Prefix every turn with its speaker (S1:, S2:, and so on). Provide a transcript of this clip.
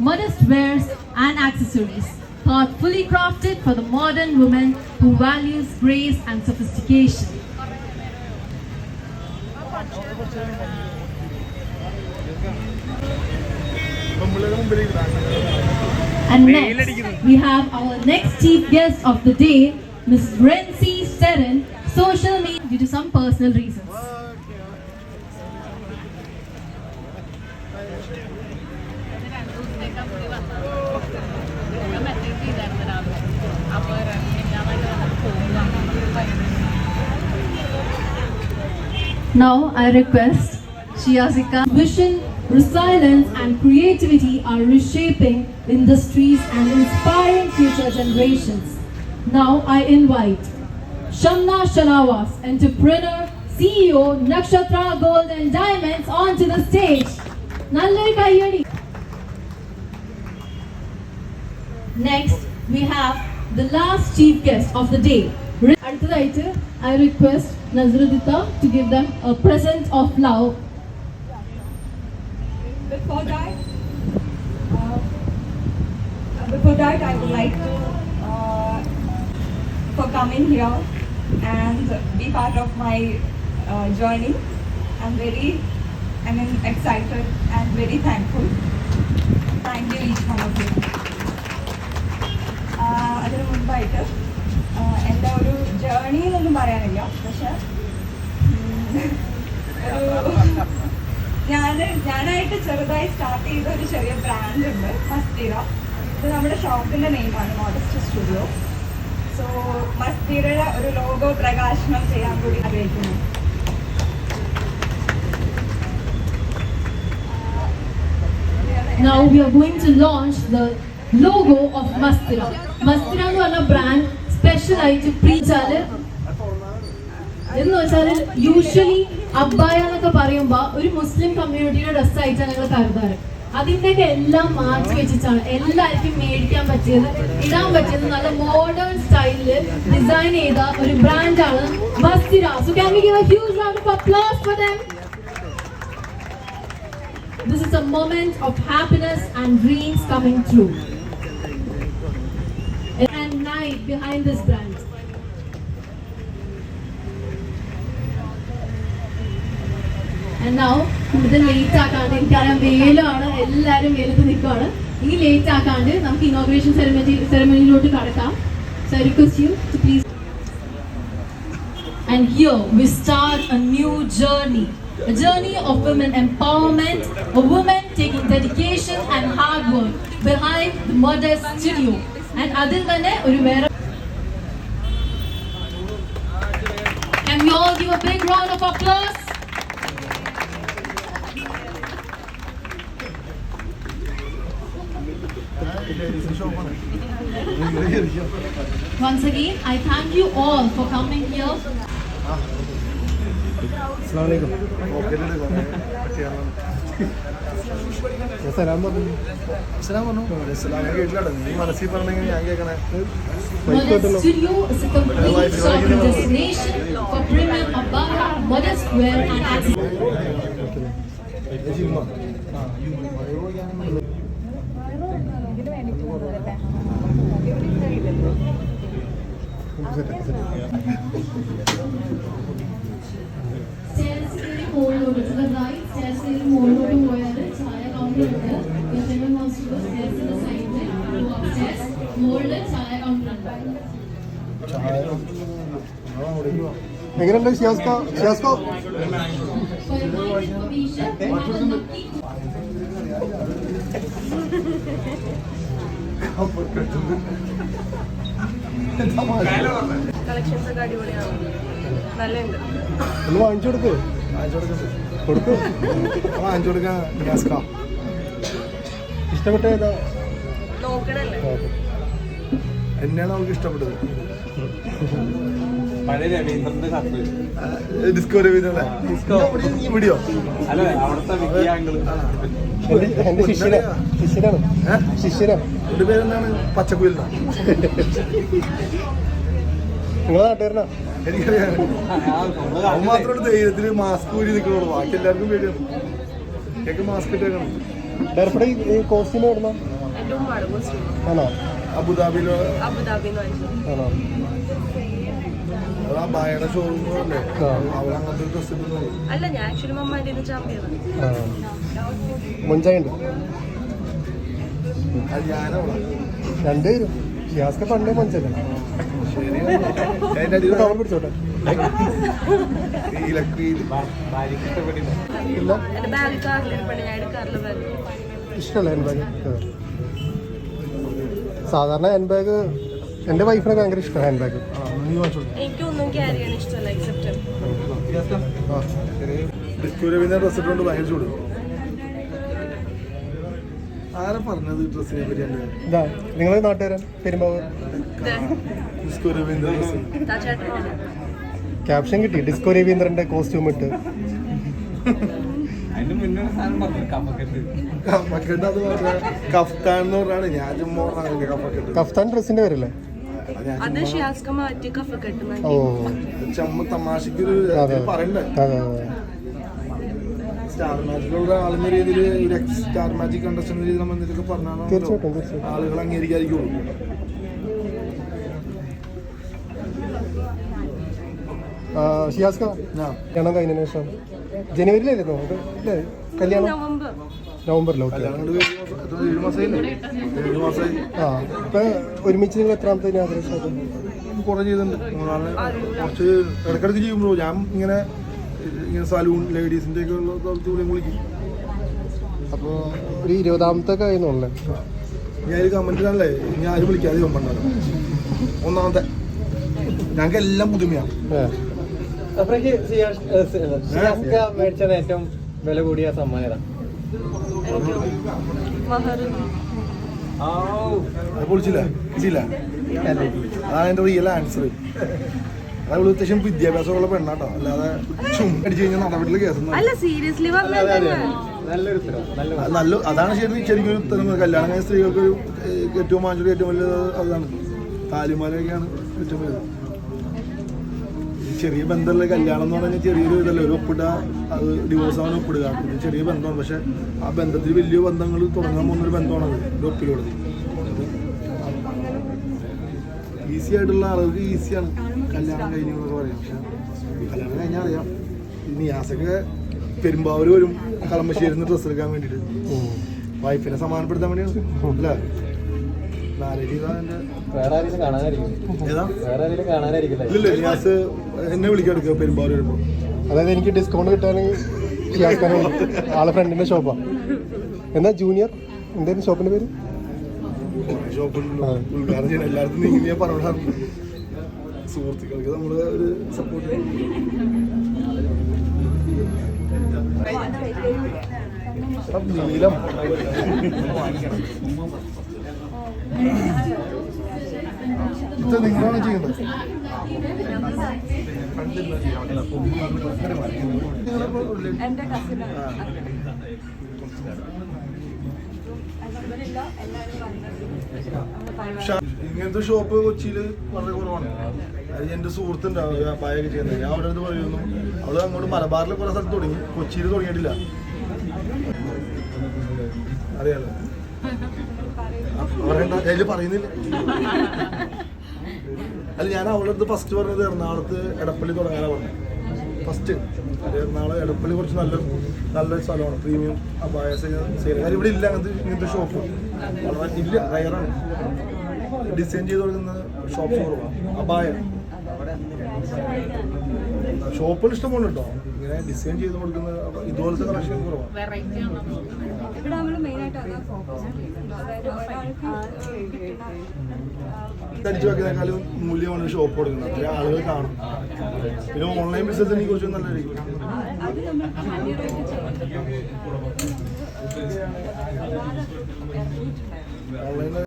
S1: modest wares and accessories, thoughtfully crafted for the modern woman who values grace and sophistication. And next, we have our next chief guest of the day, Ms. Renzi Sterin, social media due to some personal reasons. Now I request Shiazika. Vision, resilience and creativity are reshaping industries and inspiring future generations. Now I invite Shamna Shanawas, entrepreneur, CEO, Nakshatra Gold and Diamonds onto the stage. Next, we have the last chief guest of the day. I request Nazrudita to give them a present of love.
S2: Before that, uh, before that, I would like to uh, for coming here and be part of my uh, journey. I'm very, I mean, excited and very thankful. ചെയ്ത ഒരു ചെറിയ brand ഉണ്ട് മസ്തീറ ഇത് നമ്മുടെ ഷോപ്പിന്റെ നെയിമാണ് modest studio so മസ്തീറയുടെ ഒരു ലോഗോ പ്രകാശനം ചെയ്യാൻ കൂടി ആഗ്രഹിക്കുന്നു.
S1: Now we are going to launch the logo of Mastira. Mastira എന്ന് പറഞ്ഞ ബ്രാൻഡ് സ്പെഷ്യൽ ആയിട്ട് പ്രീച്ചാൽ എന്ന് വെച്ചാൽ യൂഷ്വലി അബ്ബായ എന്നൊക്കെ പറയുമ്പോ ഒരു മുസ്ലിം കമ്മ്യൂണിറ്റിയുടെ ഡ്രസ് ആയിട്ടാണ് ഞങ്ങൾ കരുതാറ്. അതിന്റെയൊക്കെ എല്ലാം മാറ്റി വെച്ചിട്ടാണ് എല്ലാവർക്കും മേടിക്കാൻ പറ്റിയത്. ഇടാൻ പറ്റിയത് നല്ല മോഡേൺ സ്റ്റൈലിൽ ഡിസൈൻ ചെയ്ത ഒരു ബ്രാൻഡാണ് മസ്തിര so we give a huge off for. Now, കൂടുതൽ ലേറ്റ് ആക്കാണ്ട് എനിക്കറിയാം വെയിലാണ് എല്ലാവരും വെയിലത്ത് നിൽക്കുവാണ് ഇനി ലേറ്റ് ആക്കാണ്ട് നമുക്ക് ഇനോഗ്രേഷൻ സെറമണി സെറമണിയിലോട്ട് കടക്കാം so request please And here we start a new journey. A journey of women empowerment, a woman taking dedication and hard work behind the modest studio. And അതിൽ തന്നെ ഒരു Can we all give a big round of applause? Once again, I thank you all for coming here. Modest Studio is a complete shopping destination for premium abaya, modest wear and accessories. Stairs കയറി മുകളിലോട്ട് to the right, stairs കയറി മുകളിലോട്ട് പോയാൽ ചായ counter ഉണ്ട്. If anyone wants to go stairs in the side way, go upstairs. മുകളിൽ ചായ counter ഉണ്ട്.
S3: എങ്ങനെയുണ്ട് ഷിയാസ്ക ഷിയാസ്ക
S1: For
S2: കളക്ഷൻസ് ഒക്കെ അടിപൊളിയാണ് നല്ലുണ്ട്
S3: ഒന്ന് വാങ്ങിച്ചു കൊടുക്ക്. കൊടുക്ക്.
S4: വാങ്ങിച്ചു കൊടുക്കാൻ ഗ്യാസ്കാ
S3: ഇഷ്ടപ്പെട്ട ഏതാ?
S2: നോക്കണല്ലേ?
S4: എന്നെയാണ് അവൾക്ക് ഇഷ്ടപ്പെട്ടത്?
S5: പഴയ രവീന്ദ്രന്റെ ഷർട്ട്.
S4: വിടിയോ
S5: അല്ല അവിടുത്തെ
S3: എന്റെ ശിഷ്യനാ. ശിഷ്യനാണ്. ശിഷ്യനാണ്.
S4: എന്റെ പേരെന്താണ്? പച്ചക്കുയിലാണ് എനിക്കറിയാം അവൻ മാത്രമാണ് മാസ്ക് ഊരി നിൽക്കണുള്ളൂ ബാക്കി എല്ലാവർക്കും പേടിയാണ് കേക്ക് മാസ്ക് ഇട്ടേക്കണം
S3: ഈ കോസ്റ്റ്യൂം എവിടുന്ന? ആണോ?
S4: അബുദാബിയിലോ?
S3: ആണോ
S4: അല്ലേ അങ്ങനത്തെ ഡ്രസ്
S6: അല്ല ഞാൻ ആക്ച്വലി
S3: മുഞ്ചായുണ്ട്
S4: അത് ഞാനവിടെ.
S3: രണ്ടുപേരും. പണ്ടേ മഞ്ചല്ലേ ഇഷ്ടമല്ല ഹാൻഡ് ബാഗ് സാധാരണ ഹാൻഡ് ബാഗ് എന്റെ വൈഫിനൊക്കെ ഭയങ്കര ഇഷ്ടമാണ് ഹാൻഡ് ബാഗ്
S6: എനിക്കൊന്നും ക്യാരി ചെയ്യാൻ ഇഷ്ടമല്ല എക്സെപ്റ്റ്
S4: ഡ്രസ് ഇട്ടുകൊണ്ട് ഭയങ്കര ചൂട്. ആരാ പറഞ്ഞത് ഡ്രസ്സിനെ പറ്റി എന്നെ
S3: ഇതാ നിങ്ങൾ നാട്ടുകാരൻ പെരുമ്പാവൂർ.
S4: ഡിസ്കോ രവീന്ദ്ര ഡ്രസ്
S6: ചേട്ടനാണ്
S3: ക്യാപ്ഷൻ കിട്ടി ഡിസ്കോ രവീന്ദ്രന്റെ കോസ്റ്റ്യൂം ഇട്ട്.
S5: കഫക്കെട്ട്?
S4: അത് പറഞ്ഞ കഫ്താൻ എന്ന് പറഞ്ഞാണ് ഞാൻ ചുമ്മാ പറഞ്ഞ കഫക്കെട്ട്.
S3: കഫ്താൻ ഡ്രസ്സിന്റെ പേരല്ലേ?
S6: അത് ഷിയാസ്ക മാറ്റി.
S3: ഓ.
S4: ചമ്മ
S3: തമാശക്ക്
S4: പറയണ്ടേ? സ്റ്റാർ മാജിക്കിലുള്ള ആളുന്ന രീതിയിൽ സ്റ്റാർ മാജിക് കണ്ടസ്റ്റന്റ് രീതിയിൽ നമ്മൾ എന്തെങ്കിലുമൊക്കെ
S3: തീർച്ചയായിട്ടും
S4: ആളുകൾ അംഗീകരിക്കാതിരിക്കുള്ളൂ.
S3: ഷിയാസ്ക കല്യാണം കഴിഞ്ഞതിന് ശേഷം. ജനുവരിയിലായിരുന്നു അല്ലേ കല്യാണം? ഓക്കെ.
S4: മാസമായി
S3: ആ ഇപ്പൊ ഒരുമിച്ച് നിങ്ങൾ എത്രാമത്തെ ആഗ്രഹിച്ചത്?
S4: കുറേ ചെയ്തിട്ടുണ്ട്. കുറച്ച് ഇടക്കിടക്ക് ചെയ്യുമ്പോൾ ഞാൻ ഇങ്ങനെ ഇങ്ങനെ സാലൂൺ ലേഡീസിന്റെ ഒക്കെ ഉള്ള സ്ഥലത്ത് വിളിക്കും
S3: അപ്പോൾ ഒരു ഇരുപതാമത്തെ കഴിയുന്നുള്ളേ
S4: ഞാൻ ഒരു കമന്റ് കാണല്ലേ ഇനി ആരും വിളിക്കാതെ കൊമ്പണ്ടാണ് ഒന്നാമത്തെ. ഞങ്ങൾക്ക് എല്ലാം പുതുമയാണ്
S7: മേടിച്ചത് ഏറ്റവും വില കൂടിയ സമ്മാനം
S4: പൊളിച്ചില്ല? അതാണ് എന്റെ റിയൽ ആൻസർ അത് അവൾ അത്യാവശ്യം വിദ്യാഭ്യാസമുള്ള പെണ്ണാട്ടോ. അല്ലാതെ ചുമ്മാ അടിച്ചു കഴിഞ്ഞാൽ നടപടിയിൽ കേസൊന്നും
S6: അല്ല സീരിയസ്ലി
S7: നല്ല
S4: നല്ല അതാണ് ശരി ശരിക്കും ഒരു ഉത്തരം. കല്യാണം കഴിഞ്ഞ സ്ത്രീകൾക്ക് ഒരു ഏറ്റവും വാങ്ങിച്ചൊരു ഏറ്റവും വലിയ അതാണ്. താലിമാലയൊക്കെയാണ് ഏറ്റവും വലുത്. ചെറിയ ബന്ധമുള്ള കല്യാണം എന്ന് പറഞ്ഞാൽ ചെറിയൊരു ഇതല്ല ഒരു ഒപ്പിടുക അത് ഡിവോഴ്സ് ആവാൻ ഒപ്പിടുക. ഇത് ചെറിയ ബന്ധമാണ്. പക്ഷെ ആ ബന്ധത്തിൽ വലിയ ബന്ധങ്ങൾ തുടങ്ങാൻ പോകുന്നൊരു ബന്ധമാണത് ഒരു ഒപ്പിലൂടെ. ഈസി ആയിട്ടുള്ള ആളുകൾക്ക് ഈസിയാണ് കല്യാണം കഴിഞ്ഞു എന്നൊക്കെ പറയാം. പക്ഷെ കല്യാണം കഴിഞ്ഞാൽ അറിയാം നിയാസൊക്കെ പെരുമ്പാവൂര് വരും. കളമശ്ശേരി നിന്ന് ഡ്രസ്സ് എടുക്കാൻ വേണ്ടിയിട്ട്. വൈഫിനെ സമാനപ്പെടുത്താൻ വേണ്ടിയാണ്. അല്ല? ഇല്ലല്ലേ നിയാസ് എന്നെ വിളിക്കാൻ എടുക്കുക പെരുമ്പാവൂര് വരുമ്പോൾ
S3: അതായത് എനിക്ക് ഡിസ്കൗണ്ട് ഷിയാസ്കാനെ ആളെ ഫ്രണ്ടിന്റെ ഷോപ്പാ എന്താ ജൂനിയർ എന്തായിരുന്നു ഷോപ്പിന്റെ പേര്?
S4: ഷോപ്പിൽ
S3: ആ.
S4: ഉദ്ഘാടനം ചെയ്യാൻ എല്ലായിടത്തും നീങ്ങി ഞാൻ പറഞ്ഞാണ് സുഹൃത്തുക്കൾക്ക് നമ്മൾ ഒരു സപ്പോർട്ട് നീലം. ഇത് നിങ്ങളാണ് ചെയ്യുന്നത്.
S2: എന്റെ കസിനാണ് അലഹമില്ല എല്ലാവരും വന്നത്
S4: പക്ഷെ ഇങ്ങനത്തെ ഷോപ്പ് കൊച്ചിയിൽ വളരെ കുറവാണ്. അത് എന്റെ സുഹൃത്തുണ്ട് പായൊക്കെ ചെയ്യുന്നത്. ഞാൻ അവിടെ അടുത്ത് പറയുന്നു അവൾ അങ്ങോട്ട് മലബാറിൽ കുറെ സ്ഥലത്ത് തുടങ്ങി. കൊച്ചിയിൽ തുടങ്ങിയിട്ടില്ല. അറിയാലോ? അതിൽ പറയുന്നില്ല. അല്ല ഞാൻ അവളുടെ അടുത്ത് ഫസ്റ്റ് പറഞ്ഞത് എറണാകുളത്ത് എടപ്പള്ളി തുടങ്ങാനാണ് പറഞ്ഞത്. ഫസ്റ്റ് എറണാകുളം എടപ്പള്ളി കുറച്ച് നല്ല നല്ലൊരു സ്ഥലമാണ്. പ്രീമിയം അപായ കാര്യം ഇവിടെ ഇല്ല. അങ്ങനത്തെ ഇങ്ങനത്തെ ഷോപ്പ് വളരെ ഇല്ല റയറാണ് ഡിസൈൻ ചെയ്ത് കൊടുക്കുന്ന ഷോപ്പ് കുറവാണ് അപായ ഷോപ്പിൽ ഇഷ്ടമാണ് കേട്ടോ ഇങ്ങനെ ഡിസൈൻ ചെയ്ത് കൊടുക്കുന്ന ഇതുപോലത്തെ കളക്ഷൻ കുറവാണ് അടിച്ചു വെക്കുന്നേക്കാളും മൂല്യമാണ് ഷോപ്പ് കൊടുക്കുന്നത്. അത്രയും ആളുകൾ കാണും. പിന്നെ ഓൺലൈൻ ബിസിനസിനെ കുറിച്ച് നല്ലതായിരിക്കും. ഓൺലൈൻ